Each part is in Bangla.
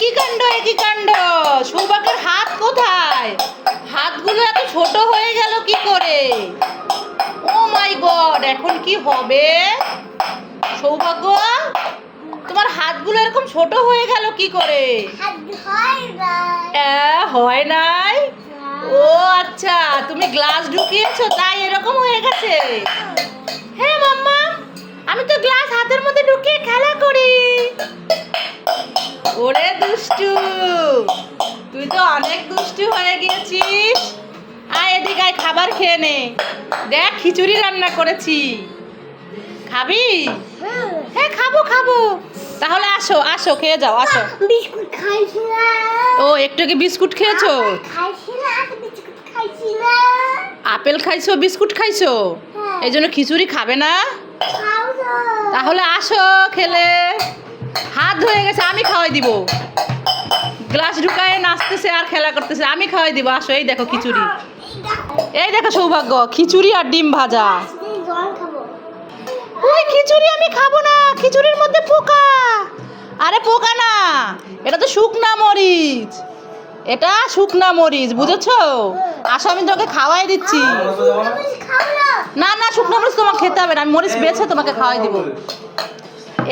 কি কাণ্ড, এ কি কাণ্ড? সৌভাগ্যের হাত কোথায়? হাতগুলো এত ছোট হয়ে গেল কি করে? ও মাই গড, এখন কি হবে? সৌভাগ্য, তোমার হাতগুলো এরকম ছোট হয়ে গেল কি করে? হয় নাই? ও আচ্ছা তুমি গ্লাস ঢুকিয়েছো, তাই এরকম হয়ে গেছে? হ্যাঁ মাম্মা, আমি তো গ্লাস হাতের মধ্যে ঢুকিয়ে খেলা করি। ওরে দুষ্টু তুই তো অনেক দুষ্টু হয়ে গিয়েছিস। আয় এদিকে আয় খাবার খেয়ে নে। দেখ খিচুড়ি রান্না করেছি। খাবি? হ্যাঁ খাব খাব। তাহলে আসো আসো খেয়ে যাও আসো। ও একটু কি বিস্কুট খেয়েছো? আপেল খাইছো বিস্কুট খাইছো? হ্যাঁ। এই জন্য খিচুড়ি খাবে না। তাহলে আসো খেলে। হাত ধুয়ে গেছে, আমি খাওয়াই দিব। গ্লাস ঢুকায় নাচতেছে আর খেলা করতেছে, আমি খাওয়াই দিব, আসো, এই দেখো খিচুড়ি। এই দেখো সৌভাগ্য, খিচুড়ি আর ডিম ভাজা। ওই খিচুড়ি আমি খাব না, খিচুড়ির মধ্যে পোকা। আরে পোকা না, এটা তো শুকনা মরিচ। এটা শুকনা মরিচ, বুঝেছ? আসো, আমি তোকে খাওয়াই দিচ্ছি। না না, শুকনা মরিচ তোমাকে খেতে হবে না, আমি মরিচ বেছে তোমাকে খাওয়াই দিব।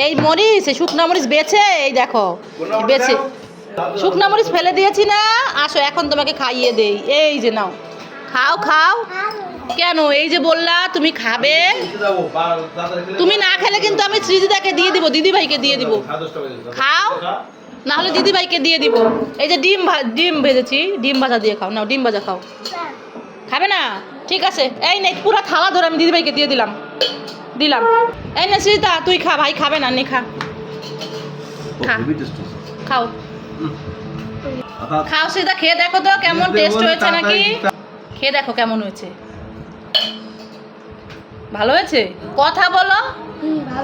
এই মরিচ, এই শুকনা মরিচ বেছে, এই দেখো, বেছে। শুকনা মরিচ ফেলে দিয়েছি না, আসো, এখন তোমাকে খাইয়ে দেই। এই যে নাও, খাও খাও। কেন? এই যে বললা, তুমি খাবে। তুমি না খেলে কিন্তু আমি সৃজিতাকে দিয়ে দিব দিদি ভাইকে দিয়ে দিব। খাও না হলে দিদি ভাইকে দিয়ে দিব। এই যে ডিম ডিম ভেজেছি, ডিম ভাজা দিয়ে খাও। নাও, ডিম ভাজা খাও। খাবে না? ঠিক আছে, এই নে, পুরো থালা ধরে আমি দিদিভাইকে দিয়ে দিলাম। দিলাম। এই না সৃজিতা তুই খা ভাই খাবে না নে খা। খা। খাও। খাও সৃজিতা খেয়ে দেখো তো কেমন টেস্ট হয়েছে নাকি? খেয়ে দেখো কেমন হয়েছে। ভালো হয়েছে? কথা বলো।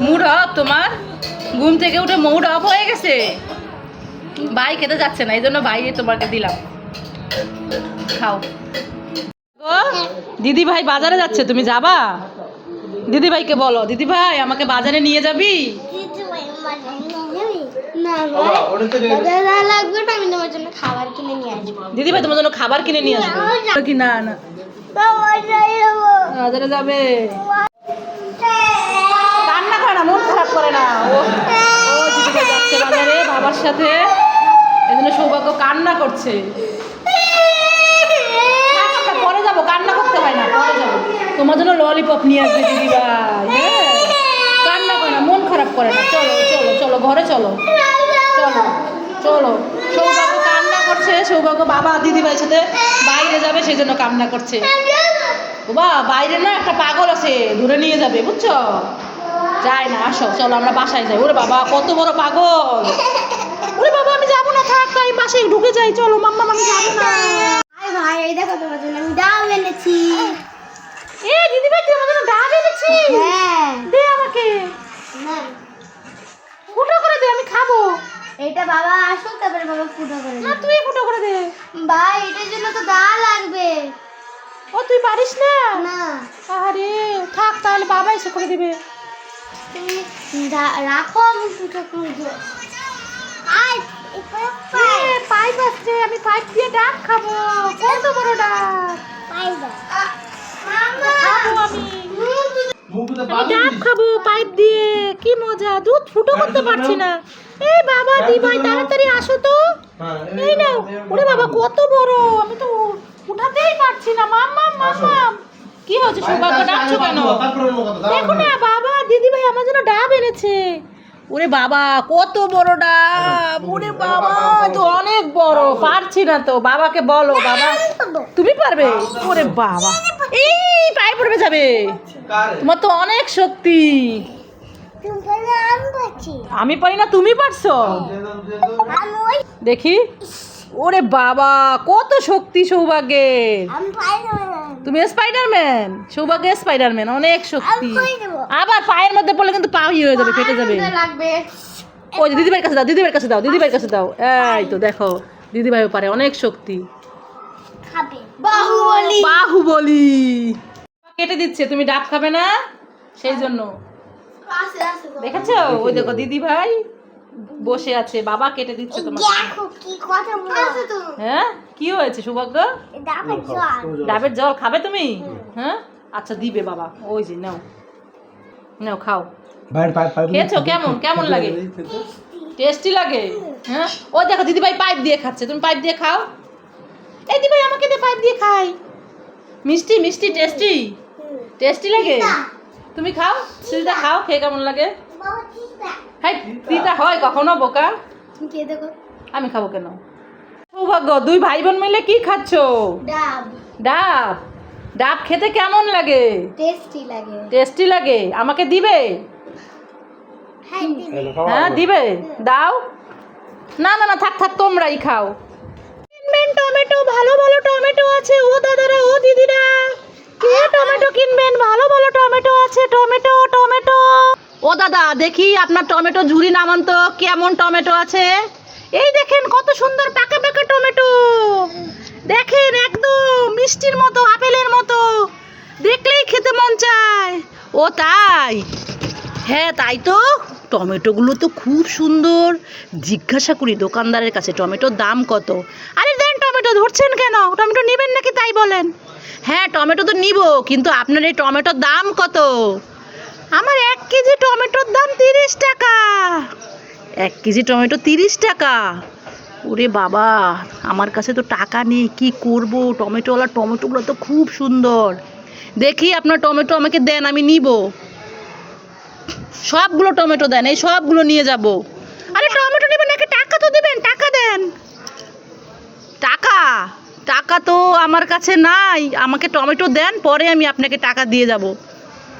মুড অফ তোমার? ঘুম থেকে উঠে মুড অফ হয়ে গেছে? ভাই খেতে যাচ্ছে না এই জন্য ভাই তোমাকে দিলাম। খাও। দিদি ভাই বাজারে যাচ্ছে তুমি যাবা? দিদি ভাইকে বলো দিদি ভাই আমাকে বাজারে নিয়ে যাবি? না দাদা লাগবে না আমি তোমার জন্য খাবার কিনে নিয়ে আসব। দিদি ভাই তোমার জন্য খাবার কিনে নিয়ে আসব। কি না না। বাজারে যাবে। কান্না করে না মন খারাপ করে না। ও ও দিদি ভাই যাচ্ছে বাজারে বাবার সাথে। এই জন্য সৌভাগ্য কান্না করছে থাক, আমরা পরে যাব কান্না করতে হয় না পরে যাব তোমার জন্য ললিপপ নিয়ে আসবে, দিদি ভাই। হ্যাঁ। কান্না করে না, মন খারাপ করে না। চলো চলো চলো, ঘরে চলো। চলো চলো। সৌভাগ্য কান্না করছে, সৌভাগ্য বাবা দিদি ভাইয়ের সাথে বাইরে যাবে সেই জন্য কান্না করছে। বাবা, বাইরে না একটা পাগল আছে, ধরে নিয়ে যাবে, বুঝছ? যাই না, আসো, চলো, আমরা বাসায় যাই। ওরে বাবা, কত বড় পাগল। ওরে বাবা, আমি যাব না, থাক, তাই বাসায় ঢুকে যাই। চলো, মাম্মা, আমি যাব না। ভাই এই দেখো তোমার জন্য আমি এনেছি। এ দিদি ভাই তুই আমার জন্য ডাব এনেছিস হ্যাঁ। দে আমাকে। না। ফুটো করে দে আমি খাব। এটা বাবা আসুক তারপরে বাবা ফুটো করে না তুই ফুটো করে দে। ভাই এটার জন্য তো ডাল লাগবে। ও তুই পারিস না? না। আরে থাক তাহলে বাবা এসে করে দিবে। তুমি রাখো আমি ফুটো করে দেবো আয় পাইপ আসছে আমি পাইপ দিয়ে ডাব খাব। কত বড় ডাব? পাইবা খাব আমি আমি ডাব খাব পাইপ দিয়ে কি মজা দুধ ফুটো করতে পারছি না। এই বাবা দি ভাই তাড়াতাড়ি আসো তো। এই নাও। ওরে বাবা কত বড়। আমি তো উঠাতেই পারছি না। মাম্মা মাম্মা কি হচ্ছে সৌভাগ্য ডাকছো কেন? দেখো না বাবা। দিদি ভাই আমার জন্য ডাব এনেছে। ওরে বাবা কত বড় ডাব। ওরে বাবা তো অনেক বড়। পারছি না তো। বাবাকে বলো বাবা। তুমি পারবে? ওরে বাবা। এই পায়ে পড়বে যাবে। তোমার তো অনেক শক্তি। আমি পারি না তুমি পারছ? দেখি। ওরে বাবা কত শক্তি সৌভাগ্যের তুমি স্পাইডারম্যান সৌভাগ্য স্পাইডারম্যান অনেক শক্তি। আবার পায়ের মধ্যে পড়লে কিন্তু পা হয়ে যাবে ফেটে যাবে। ওই দিদিভাইয়ের কাছে দাও দিদিভাইয়ের কাছে দাও দিদিভাইয়ের কাছে দাও। এই তো দেখো দিদিভাইও পারে অনেক শক্তি। খাবে। বাহুবলি। বাহুবলি। কেটে দিচ্ছে তুমি ডাব খাবে না? সেই জন্য। দেখেছ? ওই দেখো দিদি ভাই বসে আছে বাবা কেটে দিচ্ছে তোমাকে। হ্যাঁ? কি হয়েছে সৌভাগ্য? ডাবের জল। খাবে তুমি? হ্যাঁ? আচ্ছা দিবে বাবা। ওই যে নাও। নাও খাও। খেয়েছো? কেমন? কেমন লাগে? টেস্টি। লাগে? হ্যাঁ? ও দেখো দিদিভাই পাইপ দিয়ে খাচ্ছে। তুমি পাইপ দিয়ে খাও। এই দিদিভাই আমাকে দে পাইপ দিয়ে খাই। মিষ্টি মিষ্টি টেস্টি টেস্টি লাগে? তুমি খাও? সিলটা খাও খেয়ে কেমন লাগে? চিন্তা তিতা। হয় কখনো বোকা? তুমি কে দেখো। আমি খাব কেন? সৌভাগ্য দুই ভাই বোন মিলে কি খাচ্ছো? ডাব। ডাব? ডাব খেতে কেমন লাগে? টেস্টি লাগে। টেস্টি লাগে? আমাকে দিবে? হ্যাঁ হ্যাঁ দিবে। দাও। না না না থাক থাক তোমরাই খাও। কিনবেন? টমেটো ভালো ভালো টমেটো আছে। ও দাদারা ও দিদিরা কে টমেটো কিনবেন? ভালো ভালো টমেটো আছে। Tomato tomato. ও দাদা দেখি আপনার টমেটো ঝুরি নামান তো কেমন টমেটো আছে। এই দেখেন কত সুন্দর পাকা পাকা টমেটো। দেখেন একদম মিষ্টির মতো আপেলের মতো। দেখলেই খেতে মন চায়। ও তাই? হ্যাঁ তাই তো। টমেটোগুলো তো খুব সুন্দর। জিজ্ঞাসা করি দোকানদারের কাছে টমেটোর দাম কত? আরে ধরছেন কেন? টমেটো নেবেন নাকি তাই বলেন? হ্যাঁ টমেটো তো নিব কিন্তু আপনার এই টমেটোর দাম কত? আমার এক কেজি টমেটোর দাম তিরিশ টাকা। এক কেজি টমেটো তিরিশ টাকা? ওরে বাবা আমার কাছে তো টাকা নেই কি করব? টমেটোওয়ালা টমেটোগুলো তো খুব সুন্দর। দেখি আপনার টমেটো আমাকে দেন আমি নিব। সবগুলো টমেটো দেন এই সবগুলো নিয়ে যাব। আরে টমেটো নেবেন নাকি টাকা তো দেবেন টাকা দেন টাকা টাকা তো আমার কাছে নাই। আমাকে টমেটো দেন পরে আমি আপনাকে টাকা দিয়ে যাব।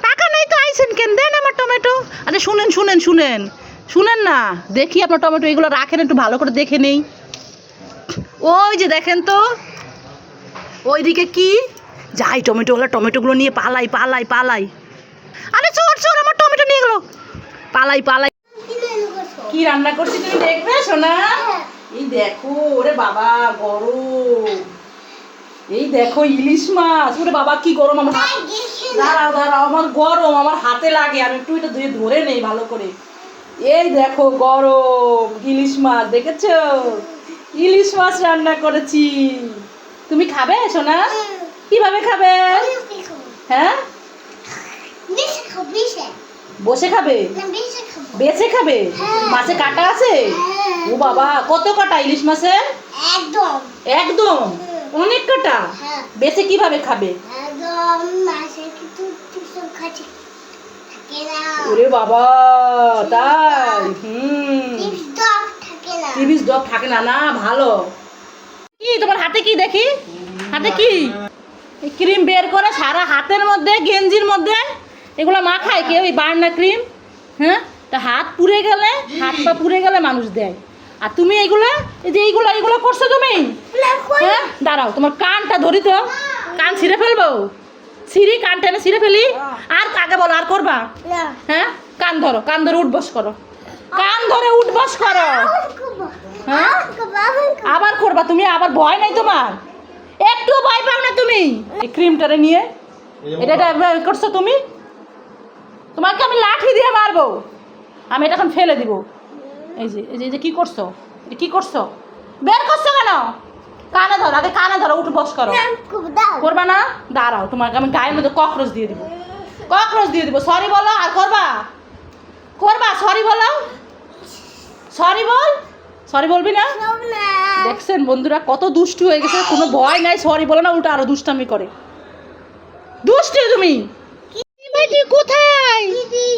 টাকা নাই তো আইসেন কেন? দেন আমার টমেটো। আরে শুনেন শুনেন শুনেন। শুনেন না দেখি আপনার টমেটো এগুলো রাখেন একটু ভালো করে দেখে নেই। ওই যে দেখেন তো ওইদিকে কি? যাই টমেটোওয়ালা টমেটোগুলো নিয়ে পালাই পালাই পালাই। আরে চোর চোর আমার টমেটো নিয়ে গেলো। পালাই পালাই। কি কি রান্না করছি তুমি দেখবে সোনা? এই দেখো ওরে বাবা গরম। এই দেখো ইলিশ মাছ। ওরে বাবা কি গরম আমার হাত দাঁড়াও দাঁড়াও আমার গরম আমার হাতে লাগে। আমি একটু এটা ধুয়ে ধরে নেই ভালো করে। এই দেখো গরম ইলিশ মাছ দেখেছ? ইলিশ মাছ রান্না করেছি। তুমি খাবে সোনা? কীভাবে খাবে? হ্যাঁ? বসে খাবে? খাব। বেছে খাবে? হ্যাঁ। মাছে কাটা আছে? হ্যাঁ। ও বাবা কত কাটা ইলিশ মাছে একদম। একদম? অনেক কাটা? হ্যাঁ। বেছে কীভাবে খাবে? ওরে বাবা তাই? হুম। টিভিস ডগ থাকে না। না ভালো। কি তোমার হাতে কি দেখি? হাতে কি? ক্রিম বের করে সারা হাতের মধ্যে গেঞ্জির মধ্যে এগুলো মাখায় কেউ এই বার্না ক্রিম হ্যাঁ? তা হাত পুড়ে গেলে হাত পা পুড়ে গেলে মানুষ দেয়। আর তুমি এইগুলো এই যে এইগুলো এইগুলো করছ তুমি? হ্যাঁ? দাঁড়াও তোমার কানটা ধরি তো। কান ছিঁড়ে ফেলব? ছিঁড়ি কান টেনে ছিঁড়ে ফেলি। আর কাকে বলো আর করবা? হ্যাঁ? কান ধরো কান ধরে উঠবস করো। কান ধরে উঠবস করো। হ্যাঁ? আবার করবা তুমি আবার ভয় নাই তোমার? একটু ভয় পাও না তুমি? এই ক্রিমটারে নিয়ে। এটা এটা একবার করছ তুমি? তোমাকে আমি লাঠি দিয়ে মারবো। আমি এটা এখন ফেলে দিব। এই যে এই যে কি করছ? এটা কি করছ? বের করছ কেন? কানে ধরো আগে কানে ধরো উঠ বস করো। করবা না? দাঁড়াও তোমাকে আমি গায়ের মধ্যে ককরোচ দিয়ে দিব। ককরোচ দিয়ে দিব। সরি বলো আর করবা? করবা? সরি বলো। সরি বল। সরি বলবি না? না। দেখছেন বন্ধুরা কত দুষ্টু হয়ে গেছে। কোনো ভয় নাই সরি বলে না উল্টা আরও দুষ্টামি করে। দুষ্টু তুমি? দিভাই তুই কোথায়?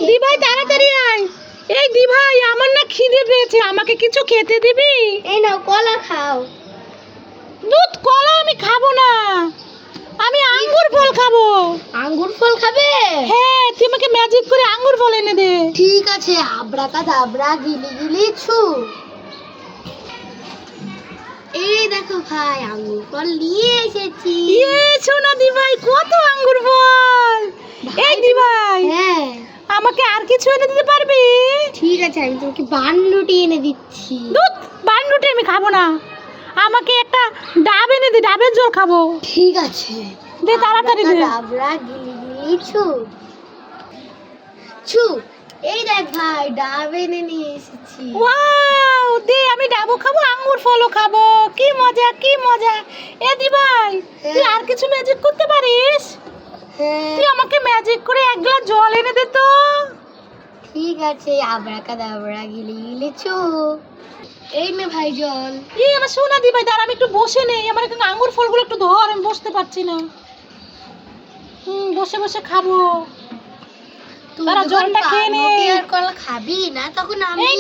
দিভাই তাড়াতাড়ি আয়। এই দিভাই আমার না খিদে পেয়েছে আমাকে কিছু খেতে দিবি? এই নাও কলা খাও। দুধ কলা আমি খাব না। আমি আঙ্গুর ফল খাব। আঙ্গুর ফল খাবে? হ্যাঁ তুই আমাকে ম্যাজিক করে আঙ্গুর ফল এনে দে। ঠিক আছে আবরা কাদাবরা গিলি গিলি ছু। এই দেখো ভাই আঙ্গুর ফল নিয়ে এসেছি। ইয়ে সোনা দিভাই কত আঙ্গুর ফল। এই দিভাই। হ্যাঁ। আমাকে আর কিছু এনে দিতে পারবি? ঠিক আছে আমি তোমাকে বান্নুটি এনে দিচ্ছি। দুধ বান্ডুটি আমি খাব না। আমাকে একটা ডাব এনে দে ডাবের জল খাব। ঠিক আছে। দে তাড়াতাড়ি দে। আবরা গিলি গিলি ছু। ছু এই দেখ ভাই ডাব এনে নিয়ে এসেছি। ওয়াও দে আমি ডাবও খাব আঙ্গুর ফলও খাব। কি মজা কি মজা। এ দি ভাই তুই আর কিছু ম্যাজিক করতে পারিস? হ্যাঁ তুই আমাকে ম্যাজিক করে এক গ্লাস জল এনে দে তো। ঠিক আছে আবরাকা দাবরা গিলে গিলে চো এই নে ভাই জল। এই আমার সোনা দি ভাই দাঁড়া আমি একটু বসে নেই। আমার এখানে আঙ্গুর ফলগুলো একটু ধর আমি বসতে পারছি না। হুম বসে বসে খাব। যখন জলটা খেয়ে নে। আর কলা খাবি না তখন আমি।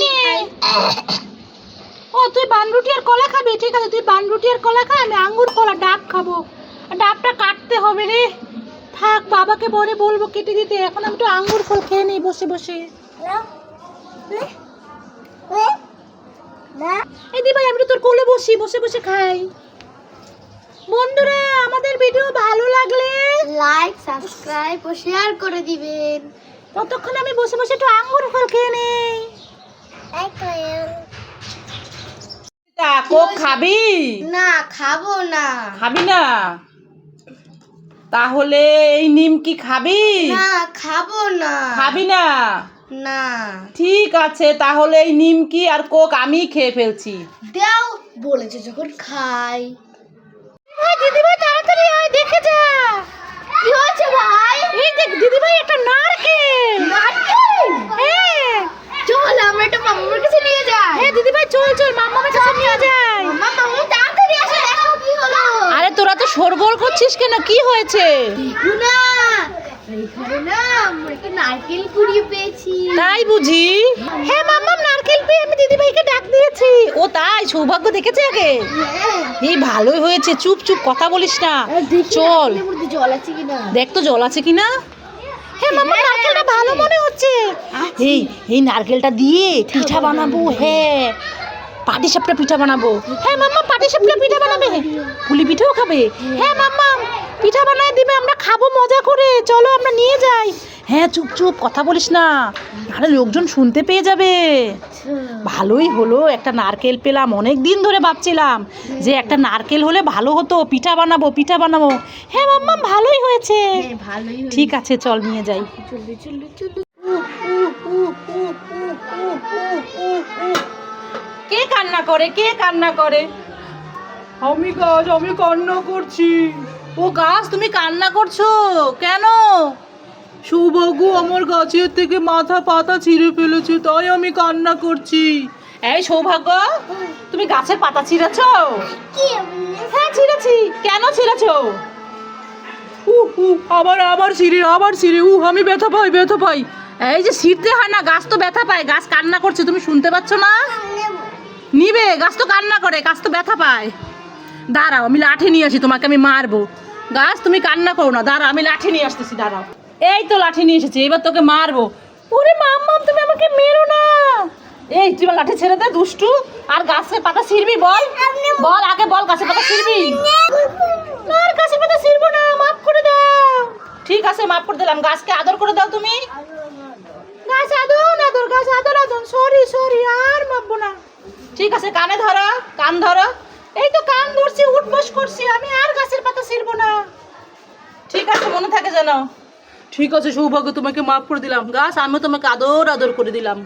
ও তুই বানরুটি আর কলা খাবি? ঠিক আছে তুই বানরুটি আর কলা খা আমি আঙ্গুর কলা ডাব খাব। আর ডাবটা কাটতে হবে রে। থাক বাবাকে পরে বলব কেটে দিতে। এখন আমি একটু আঙ্গুর ফল খেয়ে নিই বসে বসে। এই দি ভাই আমি তো তোর কোলে বসি বসে বসে খাই। বন্ধুরা আমাদের ভিডিও ভালো লাগলে লাইক সাবস্ক্রাইব ও শেয়ার করে দিবেন। ততক্ষণ আমি বসে বসে একটু আঙ্গুর ফল খেয়ে নেই। কোক খাবি? না খাব না। খাবি না? তাহলে এই নিমকি খাবি? না খাব না। খাবি না? না। ঠিক আছে তাহলে এই নিমকি আর কোক আমি খেয়ে ফেলছি। দাও বলেছে যখন খাই। দিদি ভাই তাড়াতাড়ি আয় দেখে যা। কি হয়েছে ভাই? এই দেখ দিদি ভাই একটা নারকেল। নারকেল? হ্যাঁ। চল আমরা এটা মামার কাছে নিয়ে যাই। হ্যাঁ দিদি ভাই চল চল মাম্মামের কাছে নিয়ে যাই। মামা তাড়াতাড়ি আসো দেখো কি হলো। আরে তোরা তো শোরগোল করছিস কেন? কি হয়েছে? না নারকেল কুড়িয়ে পেয়েছি। তাই বুঝি? হ্যাঁ নারকেল পেয়ে আমি দিদি ভাইকে ডাক দিয়েছি। ও তাই সৌভাগ্য দেখেছে আগে? হ্যাঁ। এই ভালোই হয়েছে চুপ চুপ কথা বলিস না। চল। জল আছে কিনা। দেখ তো জল আছে কিনা? হ্যাঁ মামা নারকেলটা ভালো মনে হচ্ছে। এই এই নারকেলটা দিয়ে পিঠা বানাবো হ্যাঁ। পাটি সাপটা পিঠা বানাবো। হ্যাঁ মাম্মা পাটি সাপটা পিঠা বানাবে। পুলি পিঠাও খাবে। হ্যাঁ মাম্মা পিঠা বানায় দিবে আমরা খাব মজা করে। চলো আমরা নিয়ে যাই। হ্যাঁ চুপ চুপ কথা বলিস না। নাহলে লোকজন শুনতে পেয়ে যাবে। ভালোই হলো একটা নারকেল পেলাম। অনেক দিন ধরে ভাবছিলাম যে একটা নারকেল হলে ভালো হতো। পিঠা বানাবো পিঠা বানাবো। হ্যাঁ মাম্মা ভালোই হয়েছে। হ্যাঁ ভালোই হয়েছে। ঠিক আছে চল নিয়ে যাই। কান্না করে? কে কান্না করে? আমি গাছ আমি কান্না করছি। ও গাছ তুমি কান্না করছ? কেন? সৌভাগ্য আমার গাছের থেকে মাথা পাতা ছিঁড়ে ফেলেছে তাই আমি কান্না করছি। এই সৌভাগ্য তুমি গাছের পাতা ছিঁড়েছো? কি? হ্যাঁ ছিঁড়েছি। কেন ছিঁড়েছো? উ উ আবার আবার ছিঁড়ে আবার ছিঁড়ে। উ আমি ব্যথা পাই ব্যথা পাই। এই যে ছিঁড়তে হয় না গাছ তো ব্যথা পায় গাছ কান্না করছে তুমি শুনতে পাচ্ছ না? নিবে, গাছ তো কান্না করে, গাছ তো ব্যথা পায়। দাঁড়াও, আমি লাঠি নিয়ে আসি, তোমাকে আমি মারবো। গাছ, তুমি কান্না করো না, দাঁড়াও, আমি লাঠি নিয়ে আসতেছি, দাঁড়াও। এই তো লাঠি নিয়ে এসেছি, এবার তোকে মারবো। ওরে মাম্মাম তুমি আমাকে মেরো না। এই, তুই লাঠি ছেড়ে দে, দুষ্টু। আর গাছের পাতা ছিঁড়বি, বল। বল, আগে বল, গাছের পাতা ছিঁড়বি। আর গাছের পাতা ছিঁড়বো না, মাফ করে দাও। ঠিক আছে, মাফ করে দিলাম। গাছকে আদর করে দাও তুমি। গাছ আদর আদর, গাছ আদর আদর। সরি সরি, আর মাপবো না। ঠিক আছে, কানে ধরো, কান ধরো। এই তো কান ধরছি উঠবস করছি, আমি আর গাছের পাতা ছিঁড়বো না। ঠিক আছে, মনে থাকে যেন। ঠিক আছে, সৌভাগ্য, তোমাকে মাফ করে দিলাম। গাছ, আমিও তোমাকে আদর আদর করে দিলাম।